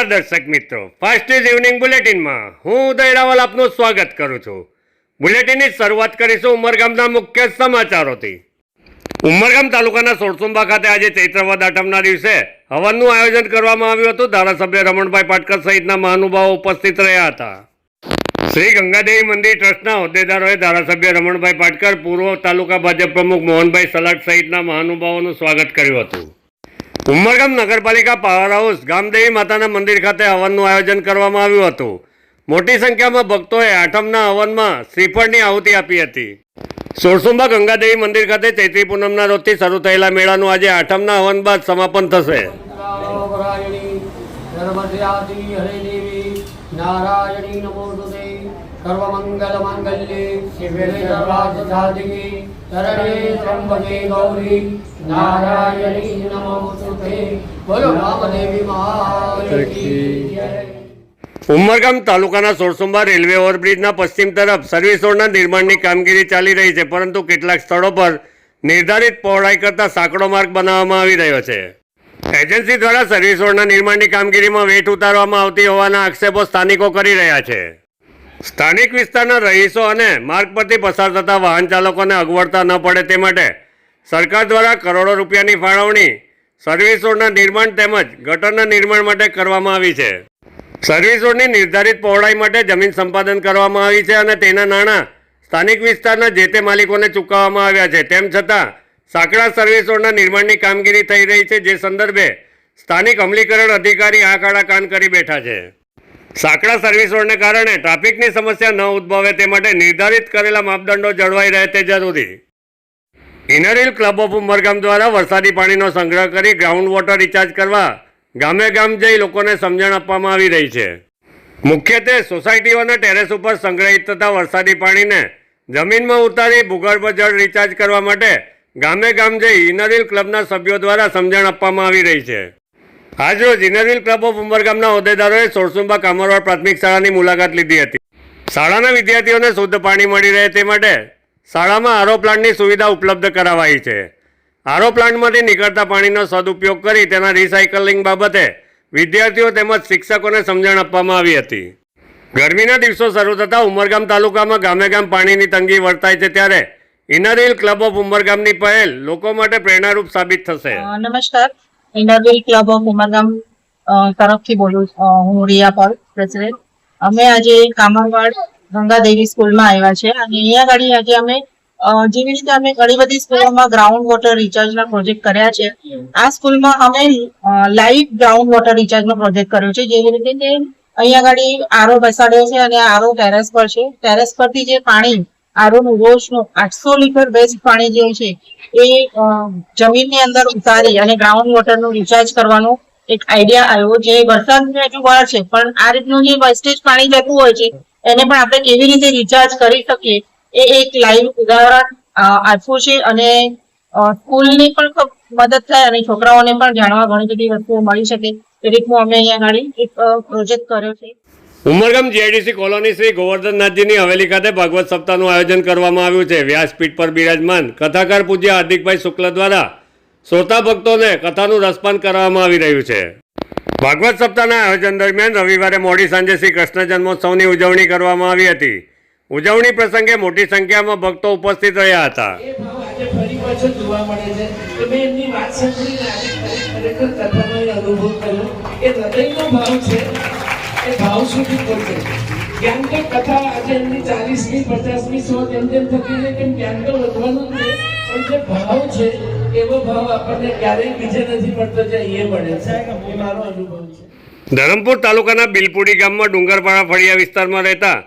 નમસ્કાર દર્શક મિત્રો ફાસ્ટ ઇઝ ઇવનિંગ બુલેટિનમાં હું ઉદય રાવલ આપનું સ્વાગત કરું છું. બુલેટિનની શરૂઆત કરીશું ઉમરગામના મુખ્ય સમાચારોથી. ઉમરગામ તાલુકાના સોળસુંબા ખાતે આજે ચૈત્રવાદ આઠમના દિવસે હવનનું આયોજન કરવામાં આવ્યું હતું. ધારાસભ્ય રમણભાઈ પાટકર સહિતના મહાનુભાવો ઉપસ્થિત રહ્યા હતા. શ્રી ગંગાદેવી મંદિર ટ્રસ્ટના હોદ્દેદારોએ ધારાસભ્ય રમણભાઈ પાટકર, પૂર્વ તાલુકા ભાજપ પ્રમુખ મોહનભાઈ સલાટ સહિતના મહાનુભાવોનું સ્વાગત કર્યું હતું. ઉમરગામ નગરપાલિકા પાવર હાઉસ ગામદેવી માતાના મંદિર ખાતે હવનનું આયોજન કરવામાં આવ્યું હતું. મોટી સંખ્યામાં ભક્તોએ આઠમના હવનમાં શ્રીફળની આહુતિ આપી હતી. સોરસુંબા ગંગાદેવી મંદિર ખાતે ચૈત્રી પૂનમના રોજથી શરૂ થયેલા મેળાનું આજે આઠમના હવન બાદ સમાપન થશે. નારાયણી નમો હરે દેવી નારાયણી નમોસ્તુતે સર્વમંગલ માંગલ્યે શિવે સર્વાર્થ સાધિકે ઉમરગામ તાલુકાના સોરસુંબા રેલવે ઓવરબ્રિજના પશ્ચિમ તરફ સર્વિસ રોડના નિર્માણની કામગીરી ચાલી રહી છે, પરંતુ કેટલાક સ્થળો પર નિર્ધારિત પહોળાઈ કરતાં સાંકડો માર્ગ બનાવવામાં આવી રહ્યો છે. એજન્સી દ્વારા સર્વિસ રોડના નિર્માણની કામગીરીમાં વેઠ ઉતારવામાં આવતી હોવાના આક્ષેપો સ્થાનિકો કરી રહ્યા છે. સ્થાનિક વિસ્તારના રહીશો અને માર્ગ પરથી પસાર થતા વાહન ચાલકોને અગવડતા ન પડે તે માટે સરકાર દ્વારા કરોડો રૂપિયાની ફાળવણી સર્વિસ રોડના નિર્માણ તેમજ ગટરના નિર્માણ માટે કરવામાં આવી છે. સર્વિસ રોડની નિર્ધારિત પહોળાઈ માટે જમીન સંપાદન કરવામાં આવી છે અને તેના નાણાં સ્થાનિક વિસ્તારના જે તે માલિકોને ચૂકવવામાં આવ્યા છે. તેમ છતાં, સાંકડા સર્વિસ રોડના નિર્માણની કામગીરી થઈ રહી છે, જે સંદર્ભે સ્થાનિક અમલીકરણ અધિકારી આ કાળા કાન કરી બેઠા છે. સાંકડા સર્વિસ રોડને કારણે ટ્રાફિકની સમસ્યા ન ઉદ્ભવે તે માટે નિર્ધારિત કરેલા માપદંડો જળવાઈ રહે તે જરૂરી. ઇનરહિલ ક્લબ ઓફ ઉમરગામ દ્વારા વરસાદી પાણીનો સંગ્રહ કરી ગ્રાઉન્ડ વોટર રિચાર્જ કરવા ગામે ગામ જઈ લોકોને સમજણ આપવામાં આવી રહી છે. મુખ્યત્વે સોસાયટીઓના ટેરેસ ઉપર સંગ્રહિત થતા વરસાદી પાણીને જમીનમાં ઉતારી ભૂગર્ભ જળ રિચાર્જ કરવા માટે ગામે ગામ જઈ ઇનરહિલ ક્લબના સભ્યો દ્વારા સમજણ આપવામાં આવી રહી છે. આજરોજ ઇનરહિલ ક્લબ ઓફ ઉમરગામના હોદ્દેદારોએ સોળસુંબા કામરવાડ પ્રાથમિક શાળાની મુલાકાત લીધી હતી. શાળાના વિદ્યાર્થીઓને શુદ્ધ પાણી મળી રહે તે માટે શાળામાં આરો પ્લાન્ટની સુવિધા ઉપલબ્ધ કરાવાઈ છે. આરો પ્લાન્ટમાંથી નીકળતા પાણીનો સદુપયોગ કરી તેના રિસાયકલિંગ બાબતે વિદ્યાર્થીઓ તેમજ શિક્ષકોને સમજણ આપવામાં આવી હતી. ગરમીના દિવસો શરૂ થતાં ઉમરગામ તાલુકામાં ગામે ગામ પાણીની તંગી વર્તાય છે ત્યારે ઇનરિલ ક્લબ ઓફ ઉમરગામની પહેલ લોકો માટે પ્રેરણારૂપ સાબિત થશે. નમસ્કાર. ઇન્ડરવિલ ક્લબ ઓફ ઉમરગામ તરફથી બોલું. હું રિયા પોલ પ્રેસિડેન્ટ અમે આજે કામરવાડ ગંગાદેવી સ્કૂલમાં આવ્યા છે અને અહીંયા આગળ આજે અમે જેવી રીતે અમે ઘણી બધી સ્કૂલોમાં ગ્રાઉન્ડ વોટર રિચાર્જના પ્રોજેક્ટ કર્યા છે, આ સ્કૂલમાં અમે લાઈવ ગ્રાઉન્ડ વોટર રિચાર્જનો પ્રોજેક્ટ કર્યો છે. જેવી રીતે કે અહીંયા આગળ આરો બેસાડ્યો છે અને આરો ટેરેસ પર છે. ટેરેસ પરથી જે પાણી આરોનું રોજનું આઠસો લીટર વેસ્ટ પાણી જે છે એ જમીનની અંદર ઉતારી અને ગ્રાઉન્ડ વોટરનું રિચાર્જ કરવાનો એક આઈડિયા આવ્યો જે વરસાદની હજુ વાર છે, પણ આ રીતનું જે વેસ્ટેજ પાણી જતું હોય છે, એને પણ આપણે કેવી રીતે રિચાર્જ કરી શકીએ, એ એક લાઈવ ઉદાહરણ આપ્યું છે અને સ્કૂલની પણ મદદ થાય અને છોકરાઓને પણ જાણવા ઘણી બધી વસ્તુઓ મળી શકે, એ રીતનું અમે અહીંયા આગળ એક પ્રોજેક્ટ કર્યો છે. ઉમરગામ જીઆઈડીસી કોલોની શ્રી ગોવર્ધનનાથજીની હવેલી ખાતે ભાગવત સપ્તાહનું આયોજન કરવામાં આવ્યું છે. વ્યાસપીઠ પર બિરાજમાન કથાકાર પૂજ્ય હાર્દિકભાઈ શુક્લ દ્વારા શ્રોતા ભક્તોને કથાનું રસપાન કરવામાં આવી રહ્યું છે. ભાગવત સપ્તાહના આયોજન દરમિયાન રવિવારે મોડી સાંજે શ્રી કૃષ્ણ જન્મોત્સવની ઉજવણી કરવામાં આવી હતી. ઉજવણી પ્રસંગે મોટી સંખ્યામાં ભક્તો ઉપસ્થિત રહ્યા હતા. અનુભવ કર્યો. એ હૃદયનો ભાવ છે. ભાવ સુધી પહોંચે. જ્ઞાન તો કથા આજે એમની ચાલીસમી, પચાસમી, સો તેમ તેમ થતી છે કેમ જ્ઞાન તો વધવાનું છે. પણ જે ભાવ છે, એવો ભાવ આપણને ક્યારેય બીજે નથી મળતો જે એ મળે છે. એ મારો અનુભવ છે. ધરમપુર તાલુકાના બિલપુડી ગામમાં ડુંગરપાડા ફળિયા વિસ્તારમાં રહેતા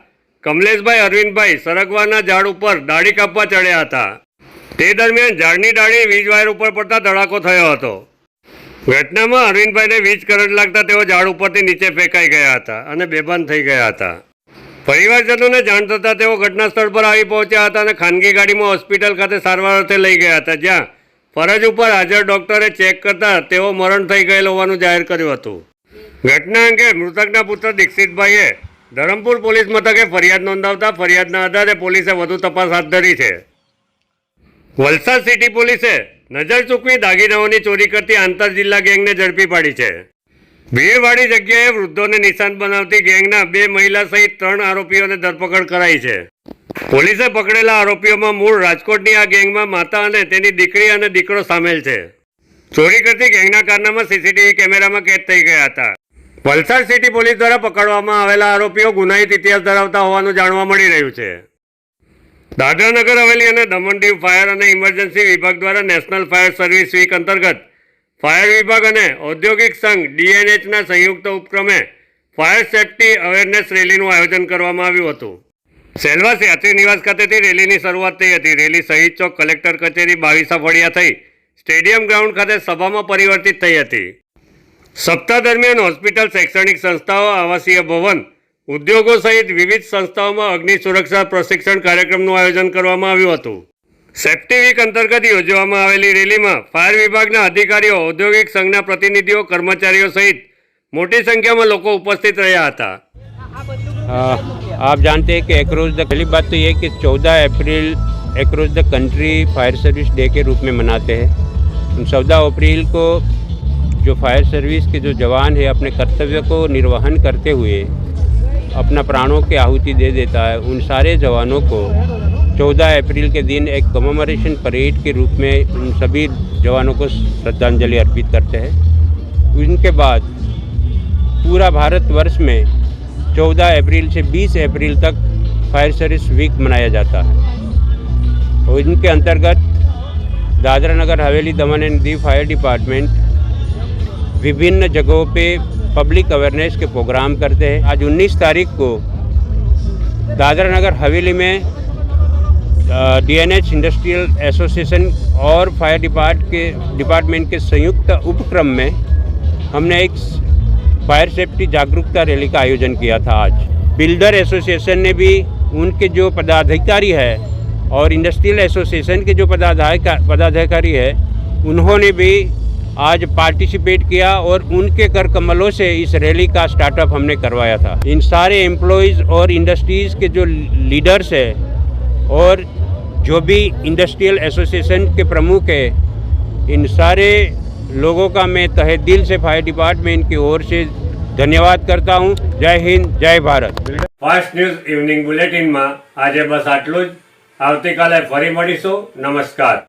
કમલેશભાઈ અરવિંદભાઈ સરગવાના ઝાડ ઉપર દાઢી કાપવા ચડ્યા હતા. તે દરમિયાન ઝાડની ડાળી વીજ વાયર ઉપર પડતા ધડાકો થયો હતો. ઘટનામાં અરવિંદભાઈને વીજ કરંટ લાગતા તેઓ ઝાડ ઉપરથી નીચે ફેંકાઈ ગયા હતા અને બેભાન થઈ ગયા હતા. પરિવારજનોને જાણ થતાં તેઓ ઘટના સ્થળ પર આવી પહોંચ્યા હતા અને ખાનગી ગાડીમાં હોસ્પિટલ ખાતે સારવાર અર્થે લઈ ગયા હતા. જ્યાં ફરજ ઉપર હાજર ડોક્ટરે ચેક કરતા તેઓ મરણ થઈ ગયેલ હોવાનું જાહેર કર્યું હતું. ઘટના અંગે મૃતકના પુત્ર દીક્ષિતભાઈએ ધરમપુર પોલીસ મથકે ફરિયાદ નોંધાવતા ફરિયાદના આધારે પોલીસે વધુ તપાસ હાથ ધરી છે. વલસાડ સિટી પોલીસે નજર ચૂકવી દાગીનાઓની ચોરી કરતી આંતર જિલ્લા ગેંગને ઝડપી પાડી છે. ભીડવાળી જગ્યાએ વૃદ્ધોને નિશાન બનાવતી ગેંગના બે મહિલા સહિત ત્રણ આરોપીઓને ધરપકડ કરાઈ છે. પોલીસે પકડેલા આરોપીઓમાં મૂળ રાજકોટની આ ગેંગમાં માતા અને તેની દીકરી અને દીકરો સામેલ છે. ચોરી કરતી ગેંગના કારનામાં સીસીટીવી કેમેરામાં કેદ થઈ ગયા હતા. વલસાડ સિટી પોલીસ દ્વારા પકડવામાં આવેલા આરોપીઓ ગુનાહિત ઇતિહાસ ધરાવતા હોવાનું જાણવા મળી રહ્યું છે. દાદરાનગર હવેલી અને દમણ દીવ ફાયર અને ઇમરજન્સી વિભાગ દ્વારા નેશનલ ફાયર સર્વિસ વીક અંતર્ગત ફાયર વિભાગ અને ઔદ્યોગિક સંઘ ડીએનએચના સંયુક્ત ઉપક્રમે ફાયર સેફટી અવેરનેસ રેલીનું આયોજન કરવામાં આવ્યું હતું. સેલવાસ યાત્રી નિવાસ ખાતેથી રેલીની શરૂઆત થઈ હતી. રેલી શહીદ ચોક કલેક્ટર કચેરી બાવીસા ફળિયા થઈ સ્ટેડિયમ ગ્રાઉન્ડ ખાતે સભામાં પરિવર્તિત થઈ હતી. સપ્તાહ દરમિયાન હોસ્પિટલ શૈક્ષણિક સંસ્થાઓ આવાસીય ભવન ઉદ્યોગો સહિત વિવિધ સંસ્થાઓમાં અગ્નિ સુરક્ષા પ્રશિક્ષણ કાર્યક્રમનું આયોજન કરવામાં આવ્યું હતું સેફ્ટી વીક અંતર્ગત યોજવામાં આવેલી રેલીમાં ફાયર વિભાગના અધિકારીઓ ઔદ્યોગિક સંઘના પ્રતિનિધિઓ કર્મચારીઓ સહિત મોટી સંખ્યામાં લોકો ઉપસ્થિત રહ્યા હતા आ, आप जानते हैं कि एक्रोस द पहली बात तो ये है कि 14 अप्रैल across the country fire service day के रूप में मनाते हैं उन 14 अप्रैल को जो फायर सर्विस के जो जवान है अपने कर्तव्य को निर्वहन करते हुए अपना प्राणों की आहुति दे देता है। उन सारे जवानों को 14 अप्रैल के दिन एक कमोमरेशन परेड के रूप में उन सभी जवानों को श्रद्धांजलि अर्पित करते हैं। उनके बाद पूरा भारतवर्ष में 14 अप्रैल से 20 अप्रैल तक फायर सर्विस वीक मनाया जाता है। और इनके अंतर्गत Dadra Nagar Haveli Daman and Diu fire department विभिन्न जगहों पे पब्लिक अवेयरनेस के प्रोग्राम करते हैं। आज 19 तारीख को दादरा नगर हवेली में डीएनएच इंडस्ट्रियल एसोसिएशन और फायर डिपार्ट के डिपार्टमेंट के संयुक्त उपक्रम में हमने एक फायर सेफ्टी जागरूकता रैली का आयोजन किया था आज। बिल्डर एसोसिएशन ने भी उनके जो पदाधिकारी है और इंडस्ट्रियल एसोसिएशन के जो पदाधिका पदाधिकारी है, उन्होंने भी आज पार्टिसिपेट किया और उनके कर कमलों से इस रैली का स्टार्टअप हमने करवाया था इन सारे एम्प्लॉयज़ और इंडस्ट्रीज़ के जो लीडर्स है और जो भी इंडस्ट्रियल एसोसिएशन के प्रमुख है इन सारे लोगों का मैं तहे दिल से फायर डिपार्टमेंट की ओर से ધન્યવાદ કરતા હું જય હિન્દ જય ભારત ફાસ્ટ ન્યૂઝ ઇવનિંગ બુલેટિનમાં આજે બસ આટલું જ આવતીકાલે ફરી મળીશું નમસ્કાર